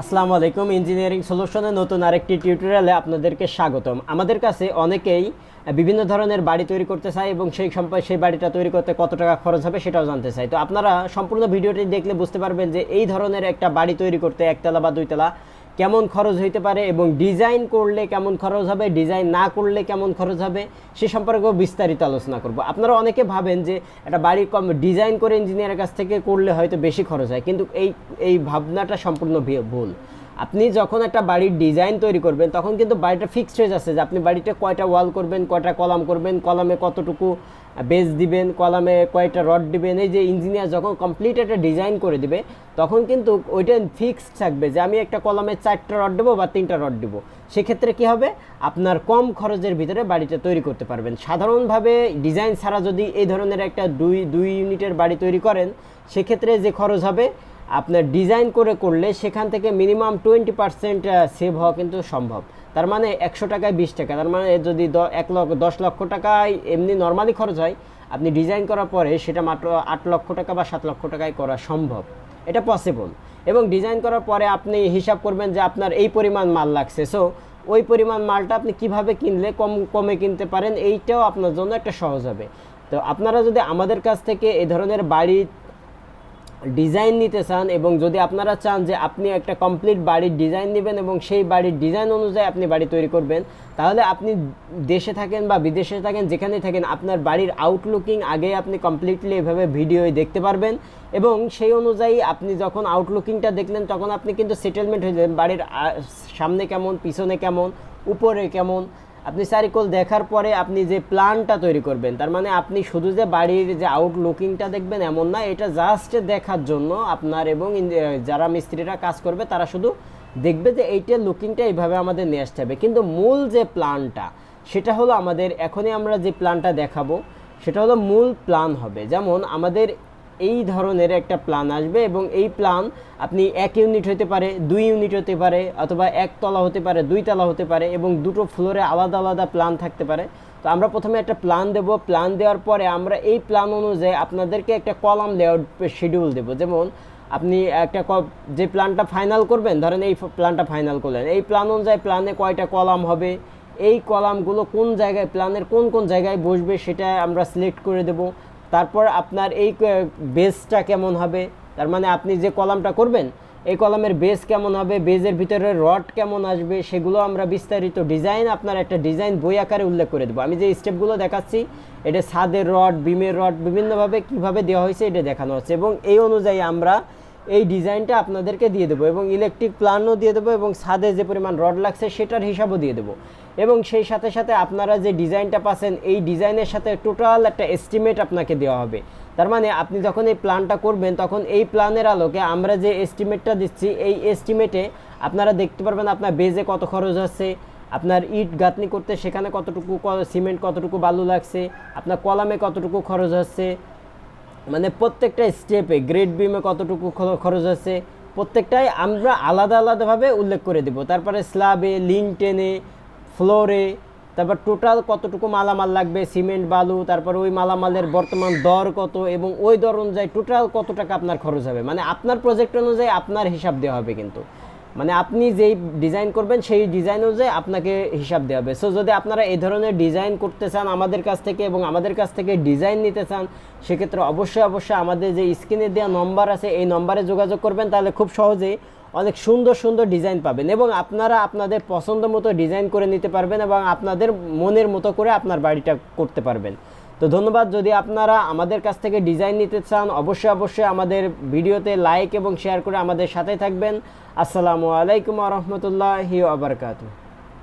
আসসালামু আলাইকুম ইঞ্জিনিয়ারিং সলিউশনের নতুন আরেকটি টিউটোরিয়ালে আপনাদেরকে স্বাগতম। আমাদের কাছে অনেকেই বিভিন্ন ধরনের বাড়ি তৈরি করতে চায় এবং সেই সম্পর্কে সেই বাড়িটা তৈরি করতে কত টাকা খরচ হবে সেটাও জানতে চাই তো আপনারা সম্পূর্ণ ভিডিওটি দেখলে বুঝতে পারবেন যে এই ধরনের একটা বাড়ি তৈরি করতে একতলা বা দুইতলা কেমন খরচ হইতে পারে এবং ডিজাইন করলে কেমন খরচ হবে, ডিজাইন না করলে কেমন খরচ হবে, সে সম্পর্কেও বিস্তারিত আলোচনা করব। আপনারা অনেকে ভাবেন যে একটা বাড়ি কম ডিজাইন করে ইঞ্জিনিয়ারের কাছ থেকে করলে হয়তো বেশি খরচ হয়, কিন্তু এই এই ভাবনাটা সম্পূর্ণ ভুল। আপনি যখন একটা বাড়ির ডিজাইন তৈরি করবেন, তখন কিন্তু বাড়িটা ফিক্সড হয়ে যাচ্ছে যে আপনি বাড়িতে কয়টা ওয়াল করবেন, কয়টা কলাম করবেন, কলামে কতটুকু বেস দিবেন কলামে কয়েকটা রড দিবেন, এই যে ইঞ্জিনিয়ার যখন কমপ্লিট একটা ডিজাইন করে দিবে, তখন কিন্তু ওইটা ফিক্সড থাকবে যে আমি একটা কলামে চারটা রড দেবো বা তিনটা রড দেবো। সেক্ষেত্রে কি হবে? আপনার কম খরচের ভিতরে বাড়িটা তৈরি করতে পারবেন। সাধারণভাবে ডিজাইন ছাড়া যদি এই ধরনের একটা দুই দুই ইউনিটের বাড়ি তৈরি করেন, সেক্ষেত্রে যে খরচ হবে আপনার ডিজাইন করে করলে সেখান থেকে মিনিমাম টোয়েন্টি পার্সেন্ট সেভ হওয়া কিন্তু সম্ভব। তার মানে একশো টাকায় বিশ টাকা। তার মানে যদি এক লক্ষ, দশ লক্ষ টাকায় এমনি নর্মালি খরচ হয়, আপনি ডিজাইন করার পরে সেটা মাত্র আট লক্ষ টাকা বা সাত লক্ষ টাকায় করা সম্ভব। এটা পসিবল এবং ডিজাইন করার পরে আপনি হিসাব করবেন যে আপনার এই পরিমাণ মাল লাগছে। সো ওই পরিমাণ মালটা আপনি কীভাবে কিনলে কম, কমে কিনতে পারেন, এইটাও আপনার জন্য একটা সহজ হবে। তো আপনারা যদি আমাদের কাছ থেকে এই ধরনের বাড়ি ডিজাইন নিতে চান এবং যদি আপনারা চান যে আপনি একটা কমপ্লিট বাড়ির ডিজাইন নেবেন এবং সেই বাড়ির ডিজাইন অনুযায়ী আপনি বাড়ি তৈরি করবেন, তাহলে আপনি দেশে থাকেন বা বিদেশে থাকেন, যেখানেই থাকেন, আপনার বাড়ির আউটলুকিং আগে আপনি কমপ্লিটলি এভাবে ভিডিওয় দেখতে পারবেন এবং সেই অনুযায়ী আপনি যখন আউটলুকিংটা দেখলেন, তখন আপনি কিন্তু সেটেলমেন্ট হয়ে যাবেন, বাড়ির সামনে কেমন, পিছনে কেমন, উপরে কেমন। আপনি সারিকল দেখার পরে আপনি যে প্ল্যানটা তৈরি করবেন, তার মানে আপনি শুধু যে বাড়ির যে আউটলুকিংটা দেখবেন এমন না, এটা জাস্ট দেখার জন্য আপনার এবং যারা মিস্ত্রিরা কাজ করবে, তারা শুধু দেখবে যে এইটা লুকিংটা এইভাবে আমাদের নিয়ে আসতে হবে। কিন্তু মূল যে প্ল্যানটা, সেটা হলো আমাদের, এখনই আমরা যে প্ল্যানটা দেখাবো, সেটা হলো মূল প্ল্যান হবে। যেমন আমাদের এই ধরনের একটা প্ল্যান আসবে এবং এই প্ল্যান আপনি এক ইউনিট হতে পারে, দুই ইউনিট হতে পারে অথবা একতলা হতে পারে, দুই তলা হতে পারে এবং দুটো ফ্লোরে আলাদা আলাদা প্ল্যান থাকতে পারে। তো আমরা প্রথমে একটা প্ল্যান দেব। প্ল্যান দেওয়ার পরে আমরা এই প্ল্যান অনুযায়ী আপনাদেরকে একটা কলাম লেআউট শিডিউল দেব। যেমন আপনি একটা যে প্ল্যানটা ফাইনাল করবেন, ধরেন এই প্ল্যানটা ফাইনাল করলেন। এই প্ল্যান অনুযায়ী প্ল্যানে কয়টা কলাম হবে? এই কলামগুলো কোন জায়গায় প্ল্যানের কোন কোন জায়গায় বসবে সেটা আমরা সিলেক্ট করে দেব। তারপর আপনার এই বেসটা কেমন হবে? তার মানে আপনি যে কলামটা করবেন, এই কলামের বেস কেমন হবে? বেজের ভিতরে রড কেমন আসবে? সেগুলো আমরা বিস্তারিত ডিজাইন আপনার একটা ডিজাইন বই আকারে উল্লেখ করে দেবো। আমি যে স্টেপগুলো দেখাচ্ছি, এটা ছাদের রড বিমের রড বিভিন্নভাবে কীভাবে দেওয়া হয়েছে এটা দেখানো হচ্ছে। এবং এই অনুযায়ী আমরা এই ডিজাইনটা আপনাদেরকে দিয়ে দেবো এবং ইলেকট্রিক প্ল্যানও দিয়ে দেবো এবং ছাদে যে পরিমাণ রড লাগছে সেটার হিসাবও দিয়ে দেবো। এবং সেই সাথে সাথে আপনারা যে ডিজাইনটা পাচ্ছেন, এই ডিজাইনের সাথে টোটাল একটা এস্টিমেট আপনাকে দেওয়া হবে। তার মানে আপনি যখন এই প্ল্যানটা করবেন, তখন এই প্ল্যানের আলোকে আমরা যে এস্টিমেটটা দিচ্ছি, এই এস্টিমেটে আপনারা দেখতে পারবেন আপনার বেজে কত খরচ হচ্ছে আপনার ইট গাঁথনি করতে সেখানে কতটুকু সিমেন্ট কতটুকু বালু লাগছে, আপনার কলামে কতটুকু খরচ হচ্ছে মানে প্রত্যেকটা স্টেপে গ্রেড বিমে কতটুকু খরচ আছে প্রত্যেকটাই আমরা আলাদা আলাদাভাবে উল্লেখ করে দেব। তারপরে স্ল্যাবে লিনটেনে ফ্লোরে তারপর টোটাল কতটুকু মালামাল লাগবে সিমেন্ট বালু, তারপর ওই মালামালের বর্তমান দর কত এবং ওই দর অনুযায়ী টোটাল কত টাকা আপনার খরচ হবে। মানে আপনার প্রজেক্ট অনুযায়ী আপনার হিসাব দেওয়া হবে কিন্তু। মানে আপনি যেই ডিজাইন করবেন, সেই ডিজাইন অনুযায়ী আপনাকে হিসাব দেওয়া হবে। সো যদি আপনারা এই ধরনের ডিজাইন করতে চান আমাদের কাছ থেকে এবং আমাদের কাছ থেকে ডিজাইন নিতে চান, সেক্ষেত্রে অবশ্যই অবশ্যই আমাদের যে স্ক্রিনে দেওয়া নম্বর আছে, এই নম্বরে যোগাযোগ করবেন, তাহলে খুব সহজেই অনেক সুন্দর সুন্দর ডিজাইন পাবেন এবং আপনারা আপনাদের পছন্দ মতো ডিজাইন করে নিতে পারবেন এবং আপনাদের মনের মতো করে আপনার বাড়িটা করতে পারবেন। তো ধন্যবাদ, যদি আপনারা আমাদের কাছ থেকে ডিজাইন নিতে চান, অবশ্যই অবশ্যই আমাদের ভিডিওতে লাইক এবং শেয়ার করে আমাদের সাথে থাকবেন। আসসালামু আলাইকুম রহমতুল্লাহি আবরকাতু